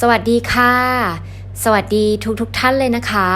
สวัสดีค่ะ สวัสดีทุกทุกท่านเลยนะคะ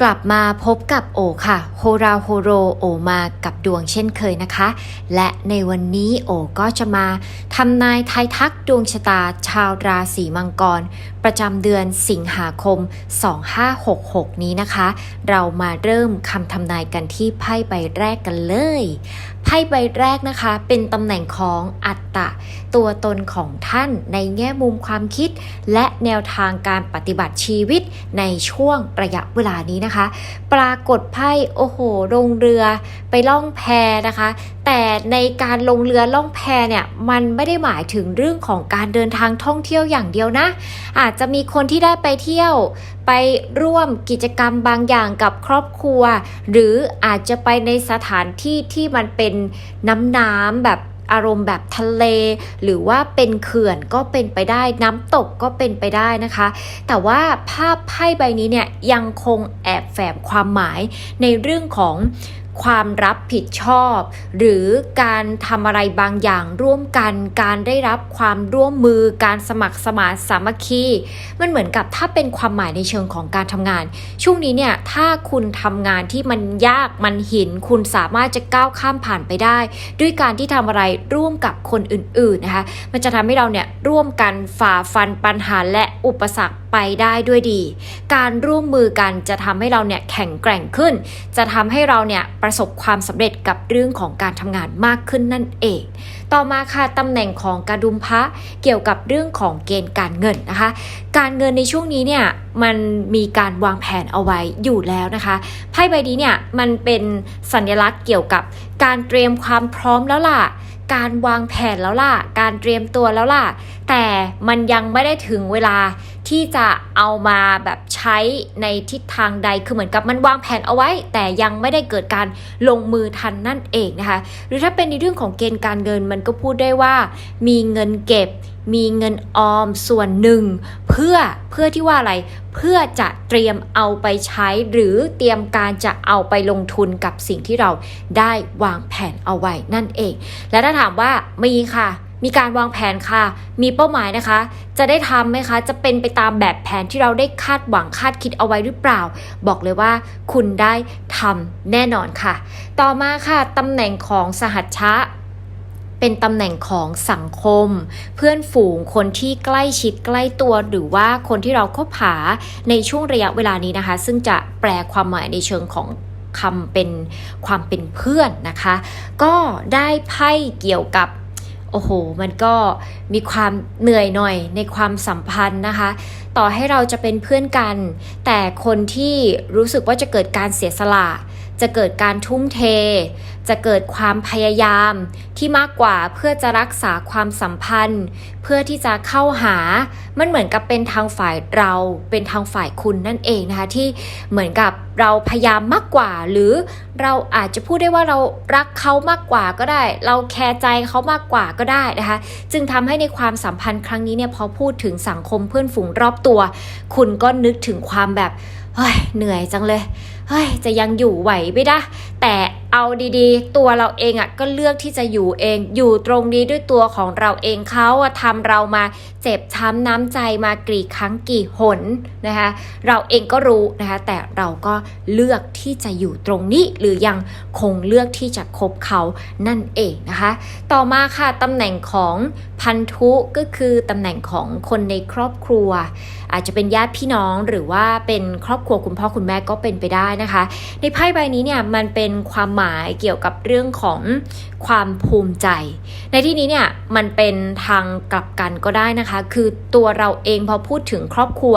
กลับมาพบกับโอค่ะ โฮราโฮโรโอมากับดวงเช่นเคยนะคะ และในวันนี้โอก็จะมาทำนายทายทักดวงชะตาชาวราศีมังกร ประจำเดือนสิงหาคม 2566 นี้นะคะ เรามาเริ่มคำทำนายกันที่ไพ่ใบแรกกันเลย ไพ่ใบแรกนะคะ เป็นตำแหน่งของอัตตะ ตัวตนของท่านในแง่มุมความคิด และแนวทางการปฏิบัติชีวิตในช่วงระยะเวลานี้นะคะ ปรากฏไพ่โอ้โหลงเรือไปล่องแพนะคะแต่ในการลงเรือล่องแพเนี่ยมันไม่ได้หมายถึงเรื่องของการเดินทางท่องเที่ยวอย่างเดียวนะ อาจจะมีคนที่ได้ไปเที่ยว ไปร่วมกิจกรรมบางอย่างกับครอบครัว หรืออาจจะไปในสถานที่ที่มันเป็นน้ำน้ำแบบอารมณ์แบบทะเล หรือว่าเป็นเขื่อนก็เป็นไปได้น้ำตกก็เป็นไปได้นะคะ แต่ว่าภาพไพ่ใบนี้เนี่ยยังคงแอบแฝงความหมายในเรื่องของ ความรับผิดชอบ หรือการทำอะไรบางอย่างร่วมกัน การได้รับความร่วมมือ การสมัครสมานสามัคคี มันเหมือนกับถ้าเป็นความหมายในเชิงของการทำงาน ช่วงนี้เนี่ยถ้าคุณทำงานที่มันยากมันหิน คุณสามารถจะก้าวข้ามผ่านไปได้ ด้วยการที่ทำอะไรร่วมกับคนอื่นๆนะคะมันจะทำให้เราเนี่ยร่วมกันฝ่าฟันปัญหาและอุปสรรคไปได้ด้วยดี การร่วมมือกันจะทำให้เราเนี่ยแข็งแกร่งขึ้น จะทำให้เราเนี่ยประสบความสำเร็จกับเรื่องของการทำงานมากขึ้นนั่นเอง ต่อมาค่ะตำแหน่งของกระดุมพระเกี่ยวกับเรื่องของเกณฑ์การเงินนะคะ การเงินในช่วงนี้เนี่ยมันมีการวางแผนเอาไว้อยู่แล้วนะคะไพ่ใบนี้เนี่ยมันเป็นสัญลักษณ์เกี่ยวกับการเตรียมความพร้อมแล้วล่ะ การวางแผนแล้วล่ะ การเตรียมตัวแล้วล่ะ แต่มันยังไม่ได้ถึงเวลาที่จะเอามาแบบใช้ในทิศทางใด คือเหมือนกับมันวางแผนเอาไว้ แต่ยังไม่ได้เกิดการลงมือทันนั่นเองนะคะ หรือถ้าเป็นในเรื่องของเกณฑ์การเงินมันก็พูดได้ว่า มีเงินเก็บ มีเงินออมส่วนหนึ่ง เพื่อเพื่อที่ว่าอะไร เพื่อจะเตรียมเอาไปใช้หรือเตรียมการจะเอาไปลงทุนกับสิ่งที่เราได้วางแผนเอาไว้นั่นเอง และถ้าถามว่ามีค่ะ มีการวางแผนค่ะ มีเป้าหมายนะคะ จะได้ทำไหมคะ จะเป็นไปตามแบบแผนที่เราได้คาดหวังคาดคิดเอาไว้หรือเปล่า บอกเลยว่าคุณได้ทำแน่นอนค่ะ ต่อมาค่ะตำแหน่งของสหัชชะ เป็นตำแหน่งของสังคม เพื่อนฝูงคนที่ใกล้ชิดใกล้ตัวหรือว่าคนที่เราคบหาในช่วงระยะเวลานี้นะคะ ซึ่งจะแปลความหมายในเชิงของคำเป็นความเป็นเพื่อนนะคะ ก็ได้ไพ่เกี่ยวกับโอ้โห มันก็มีความเหนื่อยหน่อยในความสัมพันธ์นะคะ ต่อให้เราจะเป็นเพื่อนกัน แต่คนที่รู้สึกว่าจะเกิดการเสียสละ จะเกิดการทุ่มเท จะเกิดความพยายามที่มากกว่าเพื่อจะรักษาความสัมพันธ์ เพื่อที่จะเข้าหา มันเหมือนกับเป็นทางฝ่ายเรา เป็นทางฝ่ายคุณนั่นเองนะคะที่เหมือนกับเราพยายามมากกว่า หรือเราอาจจะพูดได้ว่าเรารักเขามากกว่าก็ได้ เราแคร์ใจเขามากกว่าก็ได้นะคะ จึงทำให้ในความสัมพันธ์ครั้งนี้เนี่ยพอพูดถึงสังคมเพื่อนฝูงรอบตัว คุณก็นึกถึงความแบบเฮ้ยเหนื่อยจังเลย เฮ้ยจะยังอยู่ไหวไม่ได้แต่เอาดีๆ ตัวเราเองอะ่ะก็เลือกที่จะอยู่เอง อยู่ตรงนี้ด้วยตัวของเราเองเขาอะทำเรามาเจ็บช้ำน้ำใจมากี่ครั้งกี่หนนะคะ เราเองก็รู้นะคะ แต่เราก็เลือกที่จะอยู่ตรงนี้หรือยังคงเลือกที่จะคบเขานั่นเองนะคะ ต่อมาค่ะตำแหน่งของพันธุก็คือตำแหน่งของคนในครอบครัว อาจจะเป็นญาติพี่น้องหรือว่าเป็นครอบครัวคุณพ่อคุณแม่ก็เป็นไปได้นะคะ ในไพ่ใบนี้เนี่ยมันเป็นความหมายเกี่ยวกับเรื่องของความภูมิใจ ในที่นี้เนี่ยมันเป็นทางกลับกันก็ได้นะคะ คือตัวเราเองพอพูดถึงครอบครัว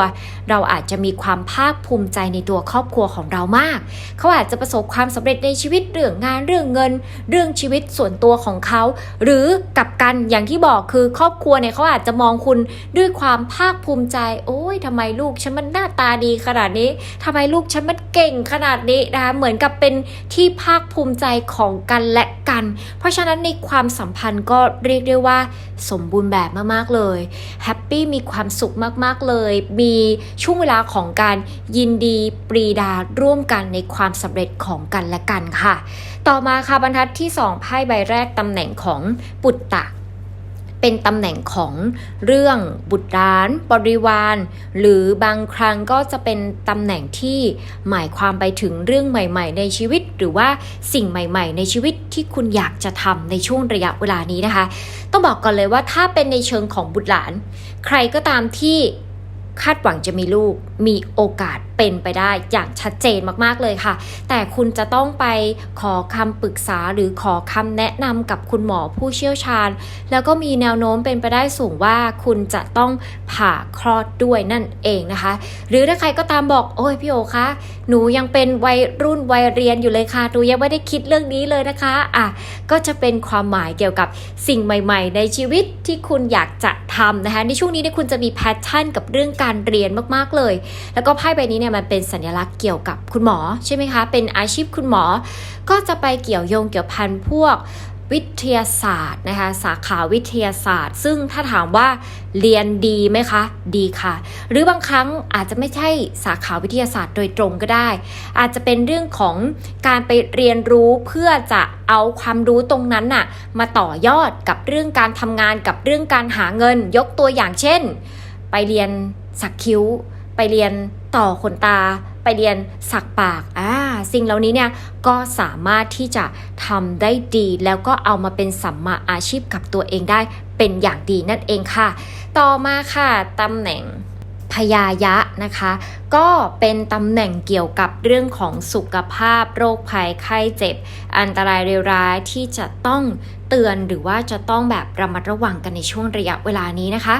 เราอาจจะมีความภาคภูมิใจในตัวครอบครัวของเรามาก เขาอาจจะประสบความสำเร็จในชีวิตเรื่องงานเรื่องเงิน เรื่องชีวิตส่วนตัวของเขา หรือกลับกันอย่างที่บอกคือครอบครัวเนี่ยเขาอาจจะมองคุณด้วยความภาคภูมิใจ โอ้ยทำไมลูกฉันมันหน้าตาดีขนาดนี้ทำไมลูกฉันมันเก่งขนาดนี้นะคะเหมือนกับเป็นที่ภาคภูมิใจของกันและกัน เพราะฉะนั้นในความสัมพันธ์ก็เรียกได้ว่าสมบูรณ์แบบมากๆเลยแฮปปี้มีความสุขมากๆเลย มีช่วงเวลาของการยินดีปรีดาร่วมกันในความสำเร็จของกันและกันค่ะ ต่อมาค่ะบรรทัดที่ 2 ไพ่ใบแรกตำแหน่งของปุตตะ เป็นตำแหน่งของเรื่องบุตรหลานบริวาร หรือบางครั้งก็จะเป็นตำแหน่งที่หมายความไปถึงเรื่องใหม่ ๆ ในชีวิต หรือว่าสิ่งใหม่ ๆ ในชีวิตที่คุณอยากจะทำในช่วงระยะเวลานี้นะคะ ต้องบอกก่อนเลยว่าถ้าเป็นในเชิงของบุตรหลาน ใครก็ตามที่คาดหวังจะมีลูกมีโอกาส เป็นไปได้อย่างชัดเจนมากๆเลยค่ะ แต่คุณจะต้องไปขอคำปรึกษาหรือขอคำแนะนำกับคุณหมอผู้เชี่ยวชาญ แล้วก็มีแนวโน้มเป็นไปได้สูงว่าคุณจะต้องผ่าคลอดด้วยนั่นเองนะคะ หรือถ้าใครก็ตามบอกโอ้ยพี่โอคะหนูยังเป็นวัยรุ่นวัยเรียนอยู่เลยค่ะหนูยังไม่ได้คิดเรื่องนี้เลยนะคะอะก็จะเป็นความหมายเกี่ยวกับสิ่งใหม่ ๆ ในชีวิตที่คุณอยากจะทำนะคะในช่วงนี้เนี่ยคุณจะมีแพทเทิร์นกับเรื่องการเรียนมากๆเลย แล้วก็ไพ่ใบนี้เนี่ยมันเป็นสัญลักษณ์เกี่ยวกับคุณหมอใช่ไหมคะ เป็นอาชีพคุณหมอ ก็จะไปเกี่ยวโยงเกี่ยวพันพวกวิทยาศาสตร์นะคะสาขาวิทยาศาสตร์ ซึ่งถ้าถามว่าเรียนดีไหมคะ ดีค่ะ หรือบางครั้งอาจจะไม่ใช่สาขาวิทยาศาสตร์โดยตรงก็ได้ อาจจะเป็นเรื่องของการไปเรียนรู้เพื่อจะเอาความรู้ตรงนั้นน่ะมาต่อยอดกับเรื่องการทำงานกับเรื่องการหาเงิน ยกตัวอย่างเช่น ไปเรียนสักคิ้ว ไปเรียน ต่อขนตาไปเรียนสักปากอ่าสิ่งเหล่านี้เนี่ยก็สามารถที่จะทำได้ดีแล้วก็เอามาเป็นสัมมาอาชีพกับตัวเองได้เป็นอย่างดีนั่นเองค่ะ ต่อมาค่ะตำแหน่ง พยายะนะคะ ก็เป็นตำแหน่งเกี่ยวกับเรื่องของสุขภาพโรคภัยไข้เจ็บ อันตรายเรวร้ายที่จะต้องเตือนหรือว่าจะต้องแบบระมัดระวังกันในช่วงระยะเวลานี้นะคะ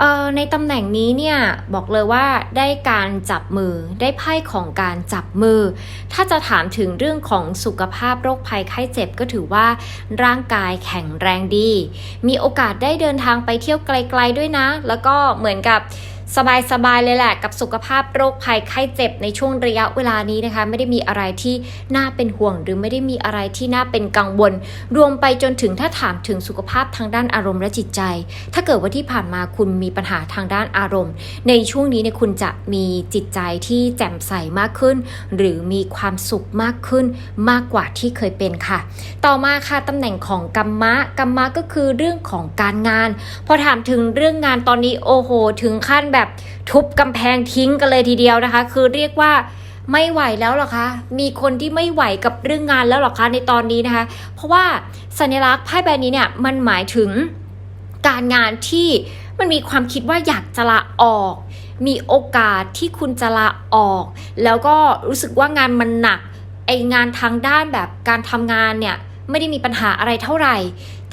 ออในตำแหน่งนี้เนี่ยบอกเลยว่าได้การจับมือได้ไพ่ของการจับมือ ถ้าจะถามถึงเรื่องของสุขภาพโรคภัยไข้เจ็บก็ถือว่าร่างกายแข็งแรงดี มีโอกาสได้เดินทางไปเที่ยวไกล ๆด้วยนะ แล้วก็เหมือนกับ สบายๆเลยแหละกับสุขภาพโรคภัยไข้เจ็บในช่วงระยะเวลานี้นะคะ ไม่ได้มีอะไรที่น่าเป็นห่วง หรือไม่ได้มีอะไรที่น่าเป็นกังวล รวมไปจนถึงถ้าถามถึงสุขภาพทางด้านอารมณ์และจิตใจ ถ้าเกิดว่าที่ผ่านมาคุณมีปัญหาทางด้านอารมณ์ ในช่วงนี้เนี่ยคุณจะมีจิตใจที่แจ่มใสมากขึ้น หรือมีความสุขมากขึ้นมากกว่าที่เคยเป็นค่ะ ต่อมาค่ะตำแหน่งของกัมมะกัมมะก็คือเรื่องของการงาน พอถามถึงเรื่องงานตอนนี้โอ้โห ถึงขั้นแบบทุบกำแพงทิ้งกันเลยทีเดียวนะคะ คือเรียกว่าไม่ไหวแล้วหรอคะ มีคนที่ไม่ไหวกับเรื่องงานแล้วหรอคะในตอนนี้นะคะ เพราะว่าสัญลักษณ์ไพ่ใบนี้เนี่ยมันหมายถึงการงานที่มันมีความคิดว่าอยากจะลาออก มีโอกาสที่คุณจะลาออก แล้วก็รู้สึกว่างานมันหนักไองานทางด้านแบบการทำงานเนี่ยไม่ได้มีปัญหาอะไรเท่าไหร่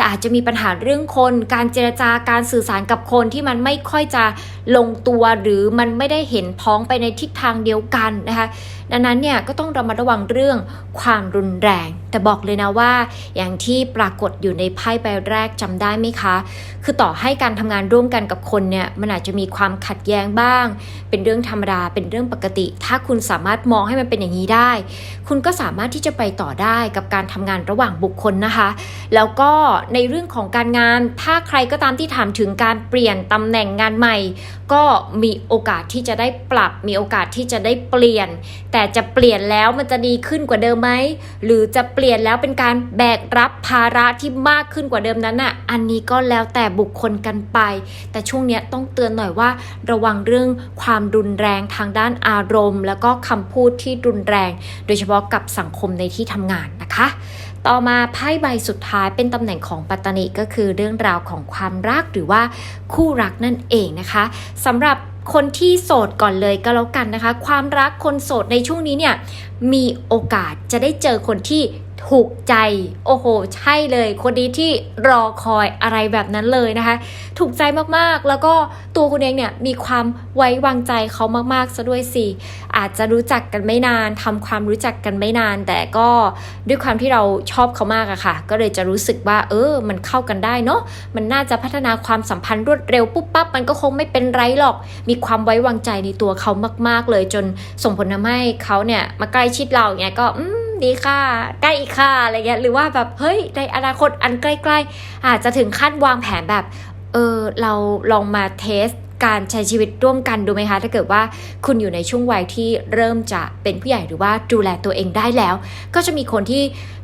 แต่อาจจะมีปัญหาเรื่องคน การเจรจาการสื่อสารกับคนที่มันไม่ค่อยจะลงตัวหรือมันไม่ได้เห็นพ้องไปในทิศทางเดียวกันนะคะดังนั้นเนี่ยก็ต้องระมัดระวังเรื่องความรุนแรง แต่บอกเลยนะว่า อย่างที่ปรากฏอยู่ในไพ่ใบแรกจำได้ไหมคะ คือต่อให้การทำงานร่วมกันกับคนเนี่ยมันอาจจะมีความขัดแย้งบ้าง เป็นเรื่องธรรมดาเป็นเรื่องปกติ ถ้าคุณสามารถมองให้มันเป็นอย่างนี้ได้ คุณก็สามารถที่จะไปต่อได้กับการทำงานระหว่างบุคคลนะคะ แล้วก็ในเรื่องของการงาน ถ้าใครก็ตามที่ถามถึงการเปลี่ยนตำแหน่งงานใหม่ ก็มีโอกาสที่จะได้ปรับมีโอกาสที่จะได้เปลี่ยนแต่จะเปลี่ยนแล้วมันจะดีขึ้นกว่าเดิมไหมหรือจะเปลี่ยนแล้วเป็นการแบกรับภาระที่มากขึ้นกว่าเดิมนั้นน่ะอันนี้ก็แล้วแต่บุคคลกันไป แต่ช่วงนี้ต้องเตือนหน่อยว่า ระวังเรื่องความรุนแรงทางด้านอารมณ์ แล้วก็คำพูดที่รุนแรง โดยเฉพาะกับสังคมในที่ทำงานนะคะ ต่อมาไพ่ใบสุดท้ายเป็นตำแหน่งของปัตตานีก็คือเรื่องราวของความรักหรือว่าคู่รักนั่นเองนะคะสำหรับคนที่โสดก่อนเลยก็แล้วกันนะคะ ความรักคนโสดในช่วงนี้เนี่ยมีโอกาสจะได้เจอคนที่ ถูกใจ โอ้โห ใช่เลย คนนี้ที่รอคอยอะไรแบบนั้นเลยนะคะ ถูกใจมากๆ แล้วก็ตัวคุณเองเนี่ยมีความไว้วางใจเขามากๆซะด้วยสิอาจจะรู้จักกันไม่นานทำความรู้จักกันไม่นาน แต่ก็ด้วยความที่เราชอบเขามากอะค่ะ ก็เลยจะรู้สึกว่า เออ มันเข้ากันได้เนาะมันน่าจะพัฒนาความสัมพันธ์รวดเร็วปุ๊บปั๊บมันก็คงไม่เป็นไรหรอก มีความไว้วางใจในตัวเขามาก ๆ เลยจนส่งผลทำให้เขาเนี่ยมาใกล้ชิดเราอย่างเงี้ยก็อืม ดีค่ะใกล้อีกค่ะอะไรเงี้ยหรือว่าแบบเฮ้ยในอนาคตอันใกล้ ๆ อาจจะถึงขั้นวางแผนแบบเออเราลองมาเทส การใช้ชีวิตร่วมกันดูไหมคะ ถ้าเกิดว่าคุณอยู่ในช่วงวัยที่เริ่มจะเป็นผู้ใหญ่หรือว่าดูแลตัวเองได้แล้ว ก็จะมีคนที่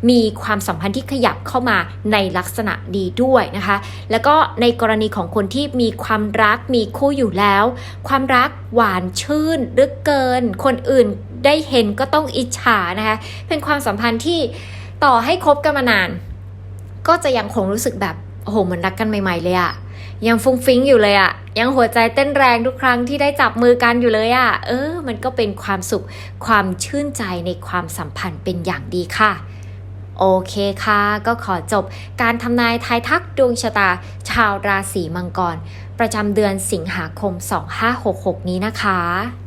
มีความสัมพันธ์ที่ขยับเข้ามาในลักษณะดีด้วยนะคะ แล้วก็ในกรณีของคนที่มีความรักมีคู่อยู่แล้ว ความรักหวานชื่นเลือเกิน คนอื่นได้เห็นก็ต้องอิจฉานะคะ เป็นความสัมพันธ์ที่ต่อให้คบกันมานาน ก็จะยังคงรู้สึกแบบโอ้โหเหมือนรักกันใหม่ ๆ เลยอะ ยังฟุ้งฟิ้งอยู่เลยอะยังหัวใจเต้นแรงทุกครั้งที่ได้จับมือกันอยู่เลยอะเออ มันก็เป็นความสุขความชื่นใจในความสัมพันธ์เป็นอย่างดีค่ะโอเคค่ะ ก็ขอจบการทำนายทายทักดวงชะตา ชาวราศีมังกร ประจำเดือนสิงหาคม 2566 นี้นะคะ